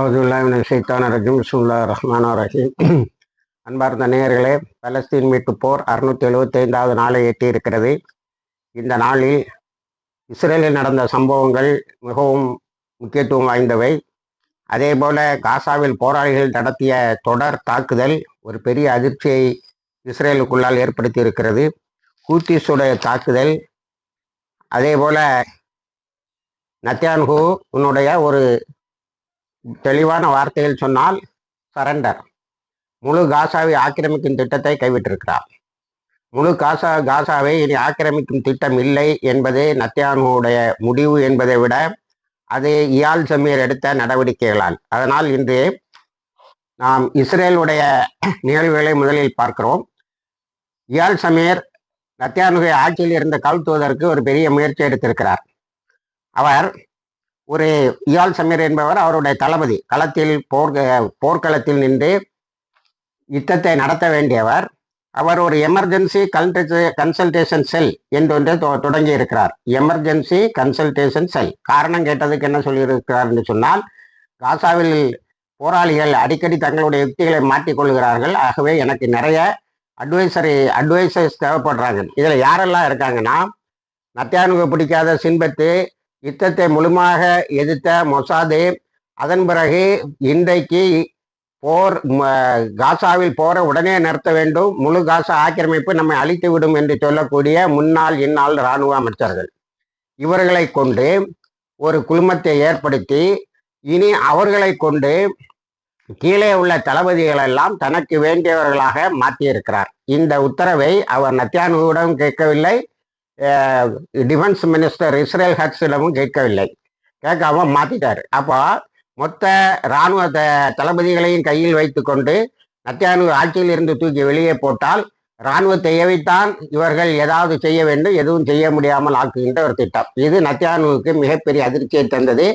அவுதுல்லாமின் ஷைத்தான regime. சுல்லா ரஹ்மான் ரஹீம். அன்பார்ந்த நேயர்களே பலஸ்தீன் மீட்பு போர் அறுநூத்தி எழுபத்தைந்தாவது நாளை எட்டியிருக்கிறது. இந்த நாளில் இஸ்ரேலில் நடந்த சம்பவங்கள் மிகவும் முக்கியத்துவம் வாய்ந்தவை. அதே போல் காசாவில் போராளிகள் நடத்திய தொடர் தாக்குதல் ஒரு பெரிய அதிர்ச்சியை இஸ்ரேலுக்குள்ளால் ஏற்படுத்தி இருக்கிறது ஹூத்திஸுடைய தாக்குதல் அதே போல நத்தியான்ஹூ உன்னுடைய ஒரு தெளிவான வார்த்தையில் சொன்னால் சரண்டர். முழு காசாவை ஆக்கிரமிக்கும் திட்டத்தை கைவிட்டிருக்கிறார். முழு காசா காசாவை இனி ஆக்கிரமிக்கும் திட்டம் இல்லை என்பது நத்தியானுடைய முடிவு என்பதை விட அது இயால் சமீர் எடுத்த நடவடிக்கைகளால். அதனால் இன்று நாம் இஸ்ரேலுடைய நிகழ்வுகளை முதலில் பார்க்கிறோம். இயால் சமீர் நத்தியானுகை ஆட்சியில் இருந்த கவுத்துவதற்கு ஒரு பெரிய முயற்சி எடுத்திருக்கிறார். அவர் ஒரு இயால் சமீர் என்பவர் அவருடைய தளபதி. களத்தில் போர் போர்க்களத்தில் நின்று யுத்தத்தை நடத்த வேண்டியவர். அவர் ஒரு எமர்ஜென்சி கன்சல்டேஷன் செல் என்றொன்று தொடங்கி இருக்கிறார் எமர்ஜென்சி கன்சல்டேஷன் செல். காரணம் கேட்டதுக்கு என்ன சொல்லியிருக்கிறார் என்று சொன்னால் காசாவில் போராளிகள் அடிக்கடி தங்களுடைய யுக்திகளை மாற்றிக்கொள்கிறார்கள். ஆகவே எனக்கு நிறைய அட்வைசரி அட்வைசர்ஸ் தேவைப்படுறாங்க இதில் யாரெல்லாம் இருக்காங்கன்னா நத்தியானுக்கு பிடிக்காத சின்பத்து யுத்தத்தை முழுமையாக எதிர்த்த மொசாது அதன் பிறகு இன்றைக்கு போர் காசாவில் போரை உடனே நிறுத்த வேண்டும். முழு காசா ஆக்கிரமிப்பு நம்மை அழித்து விடும் என்று சொல்லக்கூடிய முன்னாள் இந்நாள் இராணுவ அமைச்சர்கள். இவர்களை கொண்டு ஒரு குழுமத்தை ஏற்படுத்தி இனி அவர்களை கொண்டு கீழே உள்ள தளபதிகள் எல்லாம் தனக்கு வேண்டியவர்களாக மாற்றியிருக்கிறார். இந்த உத்தரவை அவர் நத்தியானுவிடம் கேட்கவில்லை. டிஃபென்ஸ் மினிஸ்டர் இஸ்ரேல் ஹட்ஸிடமும் கேட்கவில்லை. கேட்காம மாற்றிட்டார் அப்போ மொத்த இராணுவ த தளபதிகளையும் கையில் வைத்து கொண்டு நத்தியானு ஆட்சியில் இருந்து தூக்கி வெளியே போட்டால் இராணுவத்தையவைத்தான் இவர்கள் ஏதாவது செய்ய வேண்டும் எதுவும் செய்ய முடியாமல் ஆக்குகின்ற ஒரு திட்டம். இது நத்தியானுவுக்கு மிகப்பெரிய அதிர்ச்சியை தந்தது.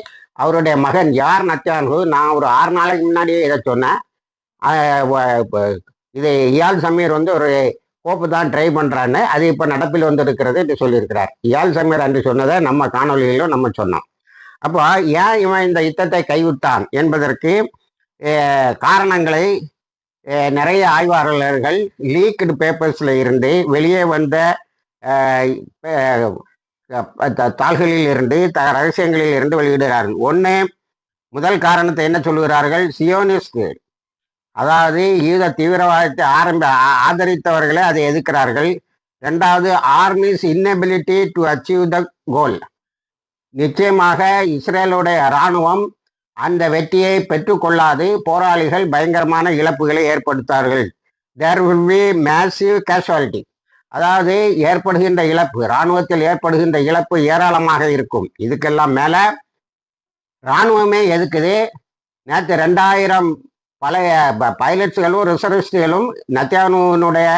அவருடைய மகன் யார் நத்தியானு நான் ஒரு ஆறு நாளைக்கு முன்னாடியே இதை சொன்னேன். இது இயால் சமீர் வந்து ஒரு கோப்பு தான் ட்ரை பண்ணுறான்னு அது இப்போ நடப்பில் வந்திருக்கிறது என்று சொல்லியிருக்கிறார். இயால் சமீர் என்று சொன்னதை நம்ம காணொலியிலும் நம்ம சொன்னோம். அப்போ ஏன் இவன் இந்த யுத்தத்தை கைவிட்டான் என்பதற்கு காரணங்களை நிறைய ஆய்வாளர்கள் லீக்டு பேப்பர்ஸில் இருந்து வெளியே வந்த தாள்களில் இருந்து த ரகசியங்களில் இருந்து வெளியிடுகிறார்கள். ஒன்று முதல் காரணத்தை என்ன சொல்கிறார்கள் சியோனிஸ்ட் அதாவது ஈழ தீவிரவாதத்தை ஆரம்ப ஆதரித்தவர்களே அதை எதிர்க்கிறார்கள். ரெண்டாவது army's inability to achieve the goal நிச்சயமாக இஸ்ரேலுடைய இராணுவம் அந்த வெற்றியை பெற்றுக்கொள்ளாது போராளிகள் பயங்கரமான இழப்புகளை ஏற்படுத்தார்கள். There will be massive casualty அதாவது ஏற்படுகின்ற இழப்பு இராணுவத்தில் ஏற்படுகின்ற இழப்பு ஏராளமாக இருக்கும். இதுக்கெல்லாம் மேலே இராணுவமே எதுக்குது? நேற்று ரெண்டாயிரம் பழைய பைலட்ஸ்களும் ரிசர்விஸ்டுகளும் நத்தியானுடைய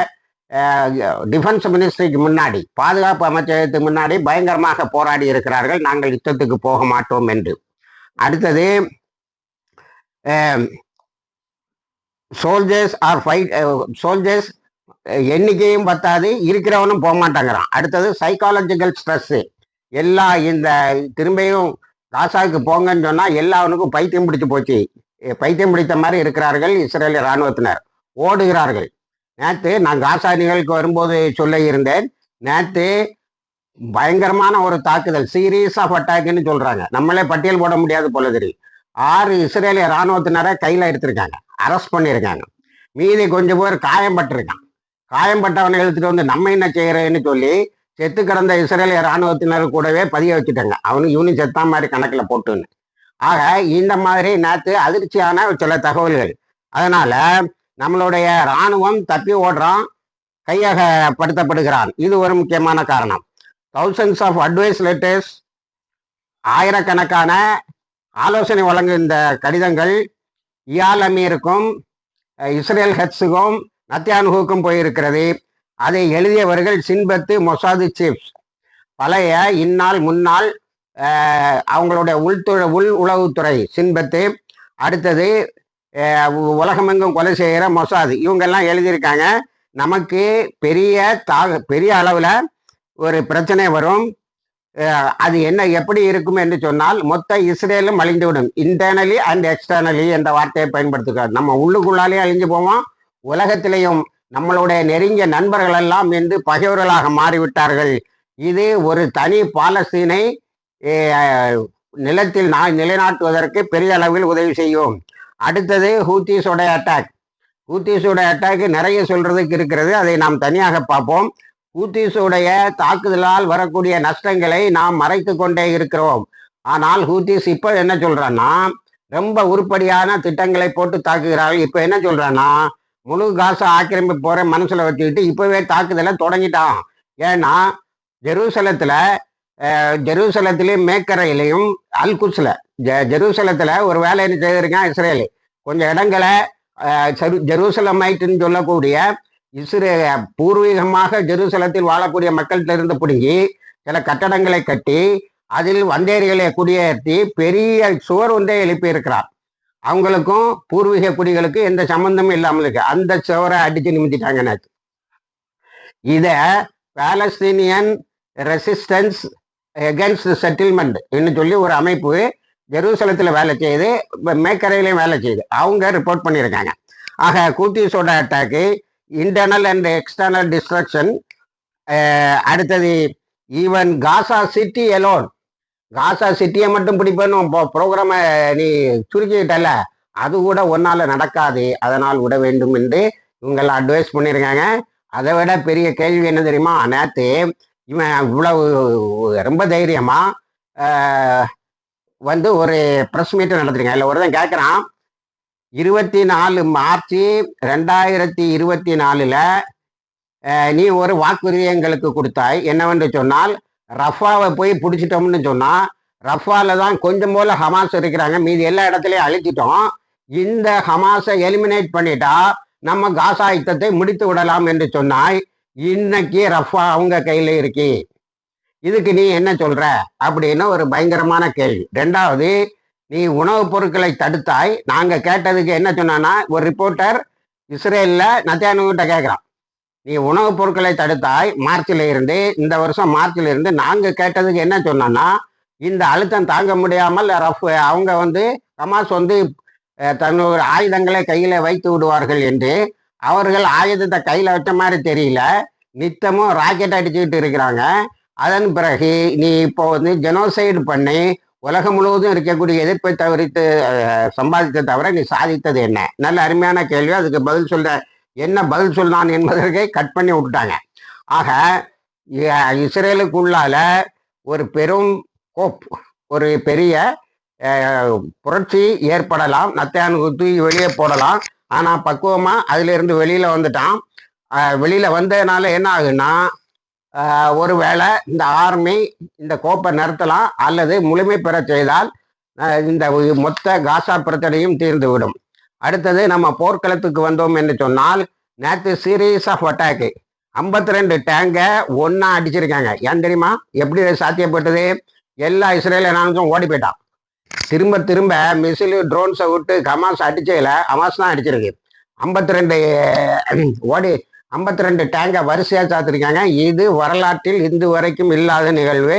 டிஃபென்ஸ் மினிஸ்ட்ரிக்கு முன்னாடி பாதுகாப்பு அமைச்சகத்துக்கு முன்னாடி பயங்கரமாக போராடி இருக்கிறார்கள். நாங்கள் யுத்தத்துக்கு போக மாட்டோம் என்று. அடுத்தது சோல்ஜர்ஸ் ஆர் ஃபைட் சோல்ஜர்ஸ் எண்ணிக்கையும் பத்தாது இருக்கிறவனும் போக மாட்டாங்கிறான். அடுத்தது சைக்காலஜிக்கல் ஸ்ட்ரெஸ்ஸு எல்லா இந்த திரும்பியும் காசாவுக்கு போங்கன்னு சொன்னால் எல்லாவனுக்கும் பைத்தியம் பிடிச்சி போச்சு. பைத்தியம் பிடித்த மாதிரி இருக்கிறார்கள் இஸ்ரேலிய இராணுவத்தினர். ஓடுகிறார்கள். நேற்று நான் காசா நிகழ்க்கு வரும்போது சொல்ல இருந்தேன். நேற்று பயங்கரமான ஒரு தாக்குதல் சீரியஸ் ஆஃப் அட்டாக்னு சொல்றாங்க. நம்மளே பட்டியல் போட முடியாது போல தெரியும் ஆறு இஸ்ரேலிய இராணுவத்தினரை கையில் எடுத்திருக்காங்க. அரெஸ்ட் பண்ணியிருக்காங்க. மீதி கொஞ்சம் பேர் காயம்பட்டிருக்கான் காயம்பட்டவனை எழுத்துட்டு வந்து நம்ம என்ன செய்யறேன்னு சொல்லி செத்து கிடந்த இஸ்ரேலிய இராணுவத்தினர் கூடவே பதிய வச்சுட்டாங்க. அவனுக்கு இவனும் செத்தா மாதிரி கணக்கில் போட்டுன்னு. ஆக இந்த மாதிரி நேற்று அதிர்ச்சியான சில தகவல்கள். அதனால நம்மளுடைய இராணுவம் தப்பி ஓடுறான் கையகப்படுத்தப்படுகிறான். இது ஒரு முக்கியமான காரணம். தௌசண்ட்ஸ் ஆஃப் அட்வைஸ் லெட்டர்ஸ் ஆயிரக்கணக்கான ஆலோசனை வழங்கும் இந்த கடிதங்கள் இயால் அமீருக்கும் இஸ்ரேல் ஹெட்ஸுக்கும் நத்தியானுகுக்கும் போயிருக்கிறது. அதை எழுதியவர்கள் சின்பத்து மொசாது சீஃப்ஸ் பழைய இந்நாள் முன்னாள் அவங்களுடைய உள்துறை உள் உளவுத்துறை சின்பத்து. அடுத்தது உலகமெங்கும் கொலை செய்கிற மொசாது. இவங்கெல்லாம் எழுதியிருக்காங்க. நமக்கு பெரிய தாக பெரிய அளவில் ஒரு பிரச்சனை வரும். அது என்ன எப்படி இருக்கும் என்று சொன்னால் மொத்த இஸ்ரேலும் அழிந்துவிடும் இன்டர்னலி அண்ட் எக்ஸ்டர்னலி என்ற வார்த்தையை பயன்படுத்துகிறார். நம்ம உள்ளுக்குள்ளாலே அழிஞ்சு போவோம். உலகத்திலையும் நம்மளுடைய நெருங்கிய நண்பர்கள் எல்லாம் என்று பகைவர்களாக மாறிவிட்டார்கள். இது ஒரு தனி பாலஸ்தீனை நிலத்தில் நான் நிலைநாட்டுவதற்கு பெரிய அளவில் உதவி செய்யும். அடுத்தது ஹூத்திஸோட அட்டாக் ஹூத்திஸோட அட்டாக் நிறைய சொல்றதுக்கு இருக்கிறது. அதை நாம் தனியாக பார்ப்போம். ஹூத்திஸுடைய தாக்குதலால் வரக்கூடிய நஷ்டங்களை நாம் மறைத்து கொண்டே இருக்கிறோம். ஆனால் ஹூத்திஸ் இப்போ என்ன சொல்றான்னா ரொம்ப உருப்படியான திட்டங்களை போட்டு தாக்குகிறார்கள். இப்போ என்ன சொல்றான்னா முழு காசை ஆக்கிரமிப்பு போற மனசுல வச்சுக்கிட்டு இப்பவே தாக்குதலை தொடங்கிட்டான். ஏன்னா ஜெருசலத்துல ஜெருசலத்திலையும் மேக்கரையிலையும் அல்குஸ்ல. ஜெ ஜெருசலத்தில் ஒரு வேலை என்ன செய்திருக்கான் இஸ்ரேல். கொஞ்சம் இடங்களை அஹ், ஜெருசலமைட்டுன்னு சொல்லக்கூடிய இஸ்ரே பூர்வீகமாக ஜெருசலத்தில் வாழக்கூடிய மக்கள்கிட்ட இருந்து பிடுங்கி சில கட்டடங்களை கட்டி அதில் வந்தேரிகளை குடியேற்றி பெரிய சுவர் ஒன்றே எழுப்பியிருக்கிறார். அவங்களுக்கும் பூர்வீக குடிகளுக்கு எந்த சம்பந்தமும் இல்லாமல் இருக்கு. அந்த சுவரை அடித்து நிமித்திட்டாங்க இதை இத பாலஸ்தீனியன் ரெசிஸ்டன்ஸ் எகென்ஸ்ட் செட்டில்மெண்ட் சொல்லி ஒரு அமைப்பு ஜெருசலத்தில் வேலை செய்யுது இப்ப மேக்கரையிலையும் வேலை செய்யுது அவங்க ரிப்போர்ட் பண்ணியிருக்காங்க. ஆக கூத்திஸோட attack internal and external destruction அடுத்தது even Gaza city alone Gaza சிட்டியை மட்டும் பிடிப்பேன்னு ப்ரோக்ராமை நீ சுருக்கிட்டல அது கூட ஒன்னால் நடக்காது. அதனால் விட வேண்டும் என்று இவங்களை அட்வைஸ் பண்ணியிருக்காங்க. அதை விட பெரிய கேள்வி என்ன தெரியுமா? நேற்று இவன் இவ்வளவு ரொம்ப தைரியமா வந்து ஒரு ப்ரெஸ் மீட்டை நடத்துறீங்க. இல்லை ஒருத்தன் கேட்குறான் இருபத்தி நாலு மார்ச் ரெண்டாயிரத்தி இருபத்தி நாலில் நீ ஒரு வாக்குறுதி எங்களுக்கு கொடுத்தாய். என்னவென்று சொன்னால் ரஃபாவை போய் பிடிச்சிட்டோம்னு சொன்னால் ரஃபாவில் தான் கொஞ்சம் போல ஹமாஸ் இருக்கிறாங்க. மீதி எல்லா இடத்துலையும் அழிச்சிட்டோம். இந்த ஹமாஸை எலிமினேட் பண்ணிட்டா நம்ம காசா யுத்தத்தை முடித்து விடலாம் என்று சொன்னாய். இன்னைக்கு ரஃபா அவங்க கையில இருக்கு. இதுக்கு நீ என்ன சொல்ற? அப்படின்னு ஒரு பயங்கரமான கேள்வி. ரெண்டாவது நீ உணவுப் பொருட்களை தடுத்தாய். நாங்க கேட்டதுக்கு என்ன சொன்னான்னா ஒரு ரிப்போர்ட்டர் இஸ்ரேல்ல நத்தியானுகிட்ட கேட்கிறான் நீ உணவுப் பொருட்களை தடுத்தாய் மார்ச்ல இருந்து இந்த வருஷம் மார்ச்ல இருந்து நாங்க கேட்டதுக்கு என்ன சொன்னோன்னா இந்த அழுத்தம் தாங்க முடியாமல் ரஃப் அவங்க வந்து ஹமாஸ் வந்து தன்னோட ஆயுதங்களை கையில வைத்து விடுவார்கள் என்று அவர்கள் ஆயுதத்தை கையில் வச்ச மாதிரி தெரியல. நித்தமும் ராக்கெட் அடிச்சுக்கிட்டு இருக்கிறாங்க. அதன் பிறகு நீ இப்போ வந்து ஜெனோசைடு பண்ணி உலகம் முழுவதும் இருக்கக்கூடிய எதிர்ப்பை தவிர்த்து சம்பாதித்த தவிர நீ சாதித்தது என்ன? நல்ல அருமையான கேள்வி. அதுக்கு பதில் சொல்ல என்ன பதில் சொன்னான் என்பதற்கே கட் பண்ணி விட்டாங்க ஆக இஸ்ரேலுக்குள்ளால ஒரு பெரும் கோப் ஒரு பெரிய புரட்சி ஏற்படலாம். நத்தையான் தூக்கி வெளியே போடலாம். ஆனால் பக்குவமாக அதிலிருந்து வெளியில் வந்துட்டான். வெளியில் வந்ததுனால என்ன ஆகுன்னா ஒருவேளை இந்த ஆர்மி இந்த கோப்பை நிறுத்தலாம் அல்லது முழுமை பெற செய்தால் இந்த மொத்த காசா பிரச்சனையும் தீர்ந்துவிடும் அடுத்தது நம்ம போர்க்களத்துக்கு வந்தோம் என்று சொன்னால் நேற்று சீரீஸ் ஆஃப் அட்டாக்கு ஐம்பத்தி ரெண்டு டேங்கை ஒன்றா அடிச்சிருக்காங்க. ஏன் தெரியுமா? எப்படி சாத்தியப்பட்டது? எல்லா இஸ்ரேலியனும் ஓடி போயிட்டான். திரும்ப திரும்ப மிசிலு ட்ரோன்ஸை விட்டு ஹமாஸ் அடிச்சதில் ஹமாஸ் தான் அடிச்சிருக்கு. ஐம்பத்தி ரெண்டு ஓடி ஐம்பத்தி ரெண்டு டேங்கை வரிசையாக சாத்திருக்காங்க. இது வரலாற்றில் இந்து வரைக்கும் இல்லாத நிகழ்வு.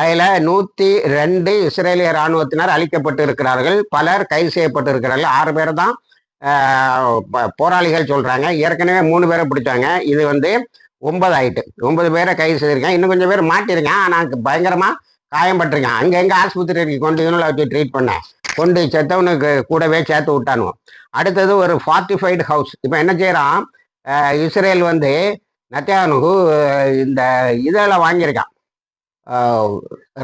அதில் நூற்றி ரெண்டு இஸ்ரேலிய ராணுவத்தினர் அழிக்கப்பட்டு இருக்கிறார்கள் பலர் கைது செய்யப்பட்டு இருக்கிறார்கள் ஆறு பேர் தான் போராளிகள் சொல்கிறாங்க ஏற்கனவே மூணு பேரை பிடிச்சாங்க. இது வந்து ஒன்பது ஆயிட்டு. ஒன்பது பேரை கைது செய்திருக்கேன் இன்னும் கொஞ்சம் பேர் மாட்டியிருக்கேன் ஆனால் பயங்கரமாக காயம்பட்டிருக்கேன் அங்கே எங்க ஆஸ்பத்திரிக்கு கொண்டு யூனில் வச்சு ட்ரீட் பண்ணேன் கொண்டு செத்தவனுக்கு கூடவே சேர்த்து விட்டானுவோம் அடுத்தது ஒரு ஃபார்ட்டிஃபைடு ஹவுஸ் இப்போ என்ன செய்கிறான் இஸ்ரேல் வந்து நத்தியானுகு இந்த இதில் வாங்கியிருக்கான்.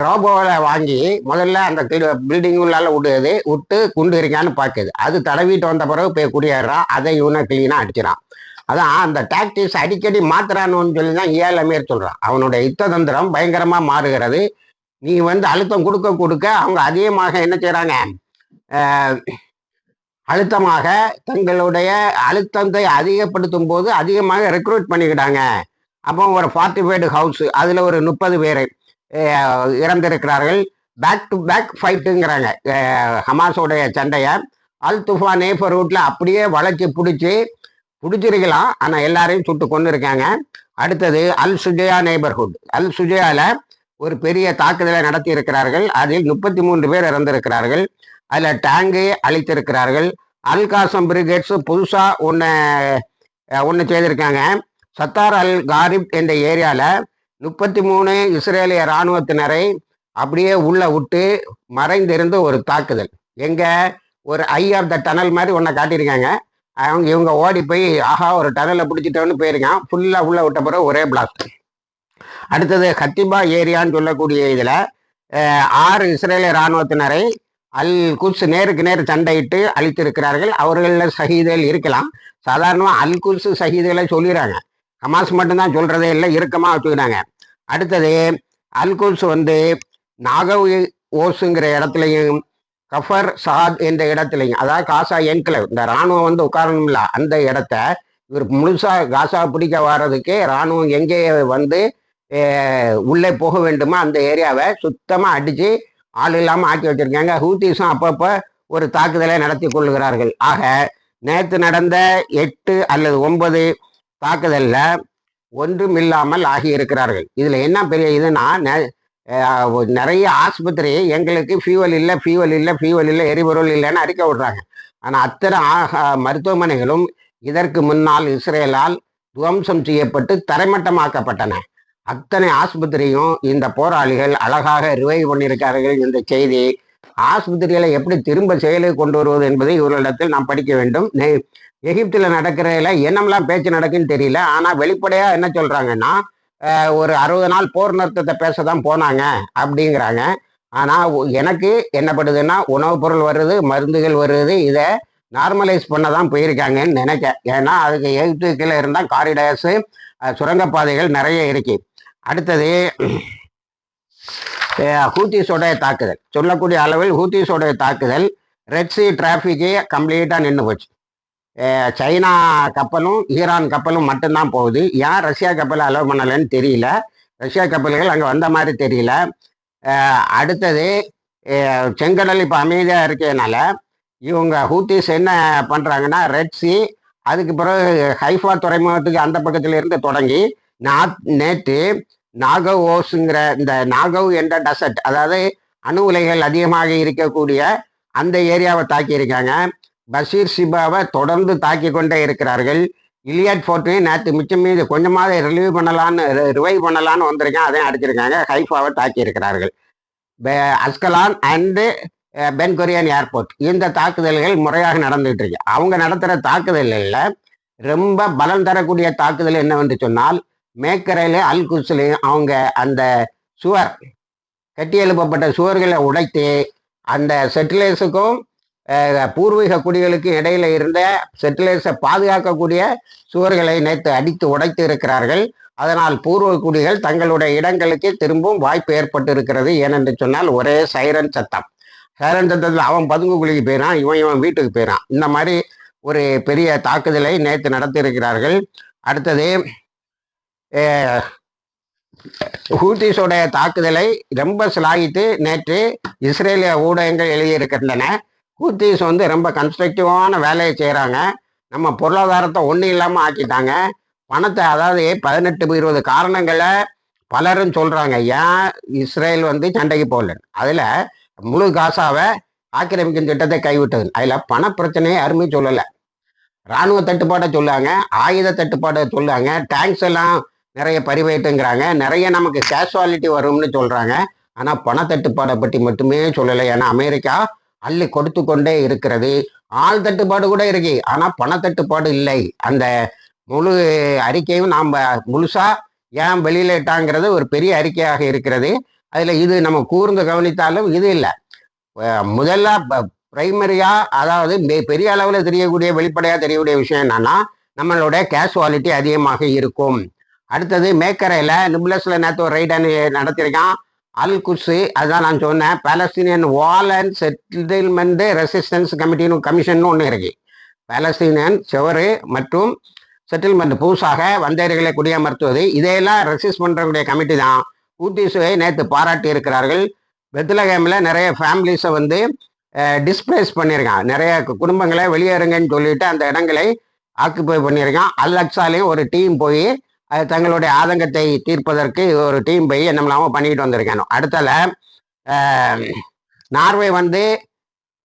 ரோபோவில் வாங்கி முதல்ல அந்த பில்டிங்குள்ளால விடுது. விட்டு குண்டு இருக்கான்னு பார்க்குது அது தடவிட்டு வந்த பிறகு போய் குடியேறான் அதை இவனை கிளீனாக அடிச்சிடான் அதான் அந்த டாக்டிக்ஸ் அடிக்கடி மாத்துறான்னு சொல்லி தான் ஏழு அமீர் சொல்றான். அவனுடைய யுத்த தந்திரம் பயங்கரமாக மாறுகிறது. நீ வந்து அழுத்தம் கொடுக்க கொடுக்க அவங்க அதிகமாக என்ன செய்கிறாங்க அழுத்தமாக தங்களுடைய அழுத்தத்தை அதிகப்படுத்தும் போது அதிகமாக ரெக்ரூட் பண்ணிக்கிட்டாங்க. அப்போ ஒரு ஃபார்ட்டி ஃபைடு ஹவுஸ் அதில் ஒரு முப்பது பேர் இறந்திருக்கிறார்கள். பேக் டு பேக் ஃபைட்டுங்கிறாங்க ஹமாஸோடைய சண்டையை. அல் துஃபா நேஃபர் ரூட்டில் அப்படியே வளைச்சி பிடிச்சி பிடிச்சிருக்கலாம். ஆனால் எல்லாரையும் சுட்டு கொண்டு இருக்காங்க அடுத்தது அல் சுஜயா நெய்பர்ஹுட் அல் சுஜயாவில் ஒரு பெரிய தாக்குதலை நடத்தி இருக்கிறார்கள் அதில் முப்பத்தி மூன்று பேர் இறந்திருக்கிறார்கள். அதில் டேங்கை அழித்திருக்கிறார்கள். அல்காசம் பிரிகேட்ஸ் புதுசாக ஒன்று ஒன்று செய்திருக்காங்க. சத்தார் அல் காரிப் என்ற ஏரியாவில் முப்பத்தி மூணு இஸ்ரேலிய இராணுவத்தினரை அப்படியே உள்ள விட்டு மறைந்திருந்து ஒரு தாக்குதல். எங்கே? ஒரு ஐ ஆஃப் த டனல் மாதிரி ஒன்றை காட்டியிருக்காங்க. அவங்க இவங்க ஓடி போய் ஆஹா ஒரு டனலை பிடிச்சிட்டோன்னு போயிருக்கான். ஃபுல்லாக உள்ளே விட்ட பிறகு ஒரே பிளாஸ்ட் அடுத்தது ஹத்திபா ஏரியான்னு சொல்லக்கூடிய இதில் ஆறு இஸ்ரேலிய இராணுவத்தினரை அல் குஸ் நேருக்கு நேர் சண்டையிட்டு அழித்திருக்கிறார்கள். அவர்களில் சகிதல் இருக்கலாம். சாதாரணமாக அல் குஸ் சகிதுகளை சொல்லிடுறாங்க. ஹமாஸ் மட்டும்தான் சொல்கிறதே இல்லை இறுக்கமாக வச்சுக்கிறாங்க. அடுத்தது அல் குஸ் வந்து நாகவ் ஓஸுங்கிற இடத்துலையும் கஃபர் சாத் என்ற இடத்துலையும் அதாவது காசா என்கிளவ் இந்த ராணுவம் வந்து உட்காரணும்ல அந்த இடத்த இவர் முழுசாக காசா பிடிக்க வர்றதுக்கே ராணுவம் எங்கே வந்து உள்ளே போக வேண்டுமோ? அந்த ஏரியாவை சுத்தமாக அடித்து ஆள் இல்லாமல் ஆக்கி வச்சிருக்காங்க. ஹூத்திஸும் அப்பப்போ ஒரு தாக்குதலை நடத்தி கொள்கிறார்கள் ஆக நேற்று நடந்த எட்டு அல்லது ஒன்பது தாக்குதலில் ஒன்றும் இல்லாமல் ஆகி இருக்கிறார்கள். இதில் என்ன பெரிய இதுன்னா நிறைய ஆஸ்பத்திரி எங்களுக்கு ஃபியூவல் இல்லை ஃபியூவல் இல்லை ஃபியூவல் இல்லை எரிபொருள் இல்லைன்னு அறிக்கை விடுறாங்க. ஆனால் அத்தனை மருத்துவமனைகளும் இதற்கு முன்னால் இஸ்ரேலால் துவம்சம் செய்யப்பட்டு தரைமட்டமாக்கப்பட்டன. அத்தனை ஆஸ்பத்திரியும் இந்த போராளிகள் அழகாக ரிவைவ் பண்ணியிருக்கார்கள் இந்த செய்தி. ஆஸ்பத்திரிகளை எப்படி திரும்ப செயலுக்கு கொண்டு வருவது என்பதை இவர்களிடத்தில் நாம் படிக்க வேண்டும். எகிப்தில் நடக்கிறதுல என்னமெல்லாம் பேச்சு நடக்குன்னு தெரியல. ஆனால் வெளிப்படையாக என்ன சொல்கிறாங்கன்னா ஒரு அறுபது நாள் போர் நிறுத்தத்தை பேச தான் போனாங்க அப்படிங்கிறாங்க. ஆனால் எனக்கு என்னப்படுதுன்னா உணவுப் பொருள் வருது மருந்துகள் வருது இதை நார்மலைஸ் பண்ண தான் போயிருக்காங்கன்னு நினைக்க. ஏன்னா அதுக்கு எகிப்து கீழே இருந்தால் காரிடார்ஸு சுரங்கப்பாதைகள் நிறைய இருக்குது அடுத்தது அஹ், ஹூத்திஸோட தாக்குதல். சொல்லக்கூடிய அளவில் ஹூத்திஸோடைய தாக்குதல் ரெட்ஸி டிராஃபிக்கே கம்ப்ளீட்டாக நின்று போச்சு. சைனா கப்பலும் ஈரான் கப்பலும் மட்டும்தான் போகுது. ஏன் ரஷ்யா கப்பலை அலோவ் பண்ணலைன்னு தெரியல. ரஷ்யா கப்பல்கள் அங்கே வந்த மாதிரி தெரியல. அடுத்தது செங்கடல் இப்போ அமைதியாக இருக்கிறதுனால இவங்க ஹூத்திஸ் என்ன பண்ணுறாங்கன்னா ரெட்ஸி அதுக்கு பிறகு ஹைஃபா துறைமுகத்துக்கு அந்த பக்கத்தில் இருந்து தொடங்கி நா- நேற்று நாகவ் ஓஸுங்கிற இந்த நாகவ் என்ற டசட் அதாவது அணு உலைகள் அதிகமாக இருக்கக்கூடிய அந்த ஏரியாவை தாக்கியிருக்காங்க. பஷீர் சிபாவை தொடர்ந்து தாக்கி கொண்டே இருக்கிறார்கள். இலியட் ஃபோர்ட்டையும் நேற்று மிச்சம் மீது கொஞ்சமாவது ரிலீவ் பண்ணலான்னு ரிவைவ் பண்ணலான்னு வந்திருக்கேன் அதையும் அடிச்சிருக்காங்க. ஹைஃபாவை தாக்கி இருக்கிறார்கள் பெ- Ashkelon and Ben Gurion airport இந்த தாக்குதல்கள் முறையாக நடந்துகிட்டு இருக்கு அவங்க நடத்துகிற தாக்குதல்களில் ரொம்ப பலம் தரக்கூடிய தாக்குதல் என்னவென்று சொன்னால் மேக்கரையிலே அல் குஸ்லையும் அவங்க அந்த சுவர் கட்டி எழுப்பப்பட்ட சுவர்களை உடைத்து அந்த செட்டிலேஸுக்கும் பூர்வீக குடிகளுக்கும் இடையில இருந்த செட்டிலேஸை பாதுகாக்கக்கூடிய சுவர்களை நேற்று அடித்து உடைத்து இருக்கிறார்கள். அதனால் பூர்வ குடிகள் தங்களுடைய இடங்களுக்கு திரும்பவும் வாய்ப்பு ஏற்பட்டு இருக்கிறது ஏனென்று சொன்னால் ஒரே சைரன் சத்தம். சைரன் சத்தத்தில் அவன் பதுங்கு குழிக்கு போயிறான் இவன் இவன் வீட்டுக்கு போயிறான். இந்த மாதிரி ஒரு பெரிய தாக்குதலை நேற்று நடத்தியிருக்கிறார்கள். அடுத்தது அஹ், தாக்குதலை ரொம்ப சிலாகித்து நேற்று இஸ்ரேலிய ஊடகங்கள் எழுதியிருக்கின்றன. ஹூத்திஸ் வந்து ரொம்ப கன்ஸ்ட்ரக்டிவான வேலையை செய்கிறாங்க நம்ம பொருளாதாரத்தை ஒன்றும் இல்லாமல் ஆக்கிட்டாங்க. பணத்தை அதாவது பதினெட்டு இருபது காரணங்களை பலரும் சொல்கிறாங்க ஏன் இஸ்ரேல் வந்து சண்டைக்கு போகல? அதில் முழு காசாவை ஆக்கிரமிக்கும் திட்டத்தை கைவிட்டது. அதில் பண பிரச்சனையை யாருமே சொல்லலை. இராணுவ தட்டுப்பாடை சொல்லாங்க ஆயுத தட்டுப்பாடை சொல்லாங்க டேங்க்ஸ் எல்லாம் நிறைய பரிவேட்டுங்கிறாங்க நிறைய நமக்கு கேஷுவாலிட்டி வரும்னு சொல்கிறாங்க ஆனால் பணத்தட்டுப்பாடை பற்றி மட்டுமே சொல்லலை. ஏன்னா அமெரிக்கா அள்ளி கொடுத்து கொண்டே இருக்கிறது. ஆள் தட்டுப்பாடு கூட இருக்கு. ஆனால் பணத்தட்டுப்பாடு இல்லை. அந்த முழு அறிக்கையும் நாம் முழுசாக ஏன் வெளியிலிட்டாங்கிறது ஒரு பெரிய அறிக்கையாக இருக்கிறது. அதில் இது நம்ம கூர்ந்து கவனித்தாலும் இது இல்லை. முதல்ல பிரைமரியாக அதாவது பெரிய அளவில் தெரியக்கூடிய வெளிப்படையாக தெரியக்கூடிய விஷயம் என்னன்னா நம்மளோட கேஷுவாலிட்டி அதிகமாக இருக்கும். அடுத்தது மேக்கரையில் நிம்லஸில் நேற்று ஒரு ரைட் நடத்தியிருக்கான். அல் குசு அதுதான் நான் சொன்னேன். Palestinian wall and settlement resistance கமிட்டின்னு commission ஒன்று இருக்கு. பாலஸ்தீனியன் செவரு மற்றும் செட்டில்மெண்ட் புதுசாக வந்தேரிகளை குடியமர்த்துவது இதையெல்லாம் ரெசிஸ்ட் பண்ணுறக்கூடிய கமிட்டி தான். ஊத்திசுவை நேற்று பாராட்டி இருக்கிறார்கள். வெத்திலகேமில் நிறைய ஃபேமிலிஸை வந்து டிஸ்பிளேஸ் பண்ணியிருக்கான். நிறைய குடும்பங்களை வெளியேறுங்கன்னு சொல்லிட்டு அந்த இடங்களை ஆக்குப்பை பண்ணியிருக்கான். அல் அக்ஸாலையும் ஒரு டீம் போய் தங்களுடைய ஆதங்கத்தை தீர்ப்பதற்கு ஒரு டீம் போய் என்னமெல்லாமோ பண்ணிக்கிட்டு வந்திருக்கணும் அடுத்தல நார்வே வந்து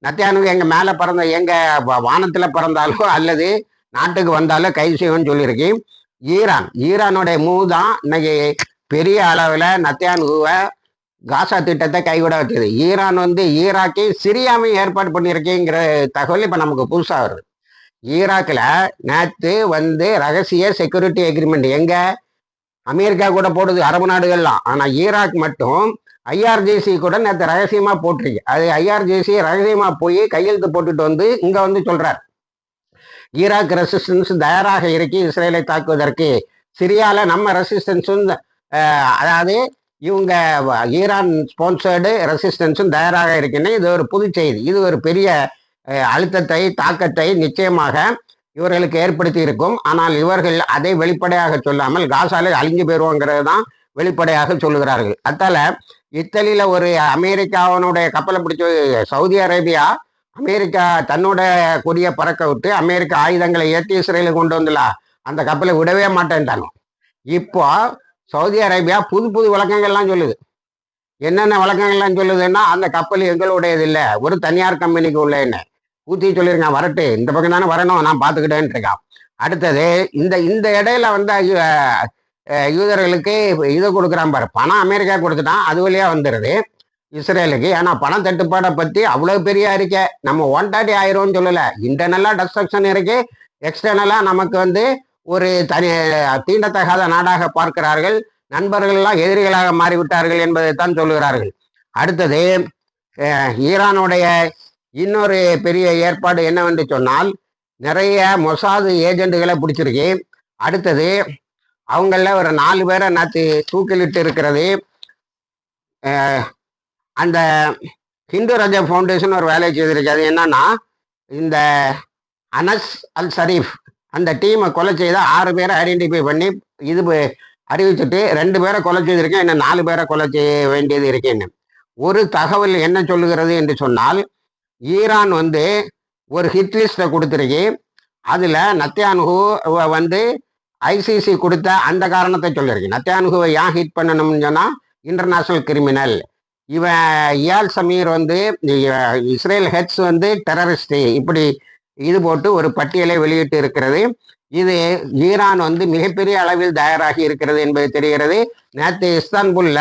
நத்தியானுக்கு எங்கள் மேலே பிறந்த எங்கள் வானத்தில் பிறந்தாலோ அல்லது நாட்டுக்கு வந்தாலோ கைது செய்வோம்னு சொல்லியிருக்கு. ஈரான் ஈரானுடைய மூவ் தான் இன்னைக்கு பெரிய அளவில் நத்தியானுவை காசா திட்டத்தை கைவிட வச்சது ஈரான் வந்து ஈராக்கை சிரியாவையும் ஏற்பாடு பண்ணியிருக்கேங்கிற தகவல் இப்போ நமக்கு புதுசாக வருது. ஈராக்கில் நேற்று வந்து ரகசிய செக்யூரிட்டி அக்ரிமெண்ட் எங்க? அமெரிக்கா கூட போடுது அரபு நாடுகள்லாம். ஆனால் ஈராக் மட்டும் ஐஆர்ஜிசி கூட நேற்று ரகசியமாக போட்டிருக்கு. அது ஐஆர்ஜிசி ரகசியமாக போய் கையெழுத்து போட்டுட்டு வந்து இங்கே வந்து சொல்கிறார் ஈராக் ரெசிஸ்டன்ஸ் தயாராக இருக்கு இஸ்ரேலை தாக்குவதற்கு. சிரியாவில் நம்ம ரெசிஸ்டன்ஸும் அதாவது இவங்க ஈரான் ஸ்பான்சர்டு ரெசிஸ்டன்ஸும் தயாராக இருக்குன்னு இது ஒரு புது செய்தி இது ஒரு பெரிய அழுத்தத்தை தாக்கத்தை நிச்சயமாக இவர்களுக்கு ஏற்படுத்தி இருக்கும் ஆனால் இவர்கள் அதை வெளிப்படையாக சொல்லாமல் காசாலே அழிஞ்சு போயிருவோங்கிறது தான் வெளிப்படையாக சொல்லுகிறார்கள். அதால இத்தலியில ஒரு அமெரிக்காவனுடைய கப்பலை பிடிச்சி சவுதி அரேபியா அமெரிக்கா தன்னோட கொடியை பறக்க விட்டு அமெரிக்க ஆயுதங்களை ஏற்றி இஸ்ரேலுக்கு கொண்டு வந்துல அந்த கப்பலை விடவே மாட்டேன்ட்டாங்க இப்போ சவுதி அரேபியா புது புது விளக்கங்கள்லாம் சொல்லுது. என்னென்ன விளக்கங்கள்லாம் சொல்லுதுன்னா அந்த கப்பல் எங்களுடையது இல்லை ஒரு தனியார் கம்பெனிக்கு உள்ள என்ன? ஊத்தி சொல்லியிருக்கான் வரட்டு. இந்த பக்கம் தானே வரணும் நான் பார்த்துக்கிட்டேன்னு இருக்கான். அடுத்தது இந்த இந்த இடையில வந்து யூதர்களுக்கு இது கொடுக்குறான் பாரு. பணம் அமெரிக்கா கொடுத்துட்டான் அது வழியாக வந்துடுது இஸ்ரேலுக்கு ஏன்னா பணம் தட்டுப்பாடை பற்றி அவ்வளோ பெரிய அறிக்கை நம்ம ஒன்டாட்டி ஆயிரும்னு சொல்லலை. இன்டர்னலாக டஸ்ட்ரக்ஷன் இருக்கு. எக்ஸ்டர்னலாக நமக்கு வந்து ஒரு தனி தீண்டத்தகாத நாடாக பார்க்கிறார்கள். நண்பர்கள் எல்லாம் எதிரிகளாக மாறிவிட்டார்கள் என்பதை தான் சொல்லுகிறார்கள். அடுத்தது ஈரானுடைய இன்னொரு பெரிய ஏற்பாடு என்னவென்று சொன்னால் நிறைய மொசாது ஏஜெண்டுகளை பிடிச்சிருக்கு அடுத்தது அவங்கள ஒரு நாலு பேரை நேற்று தூக்கிலிட்டு இருக்கிறது. அந்த ஹிந்து ரஜா ஃபவுண்டேஷன் ஒரு வேலையை செய்திருக்கு. அது என்னன்னா இந்த அனஸ் அல் ஷரீஃப் அந்த டீமை கொலை செய்த ஆறு பேரை ஐடென்டிஃபை பண்ணி இது அறிவிச்சுட்டு ரெண்டு பேரை கொலை செய்திருக்கேன். இன்னும் நாலு பேரை கொலை செய்ய வேண்டியது இருக்கேன்னு. ஒரு தகவல் என்ன சொல்லுகிறது என்று சொன்னால் ஈரான் வந்து ஒரு ஹிட் லிஸ்ட்டை கொடுத்துருக்கு. அதில் நத்தியானுகு வந்து ஐசிசி கொடுத்த அந்த காரணத்தை சொல்லியிருக்கு நத்தியானுகுவை ஏன் ஹிட் பண்ணணும்னு சொன்னால் இன்டர்நேஷ்னல் கிரிமினல் இவன் இயால் சமீர் வந்து இஸ்ரேல் ஹெட்ஸ் வந்து டெரரிஸ்ட் இப்படி இது போட்டு ஒரு பட்டியலை வெளியிட்டு இருக்கிறது. இது ஈரான் வந்து மிகப்பெரிய அளவில் தயாராகி இருக்கிறது என்பது தெரிகிறது. நேற்று இஸ்தான்புல்ல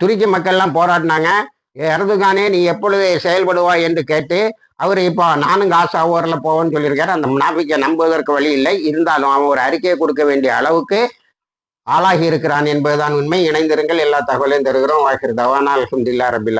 துருக்கி மக்கள்லாம் போராடினாங்க. எர்துகானே நீ எப்பொழுது செயல்படுவாய் என்று கேட்டு அவர் இப்போ நானும் காசா ஓரில் போவேன்னு சொல்லியிருக்காரு. அந்த முனாஃபிக்கை நம்புவதற்கு வழி இல்லை. இருந்தாலும் அவன் ஒரு அறிக்கையை கொடுக்க வேண்டிய அளவுக்கு ஆளாகி இருக்கிறான் என்பதுதான் உண்மை. இணைந்திருங்கள். எல்லா தகவலையும் தருகிறோம். வாகிர் தவானா அல்ஹம்துலில்லாஹ் ரபில்லா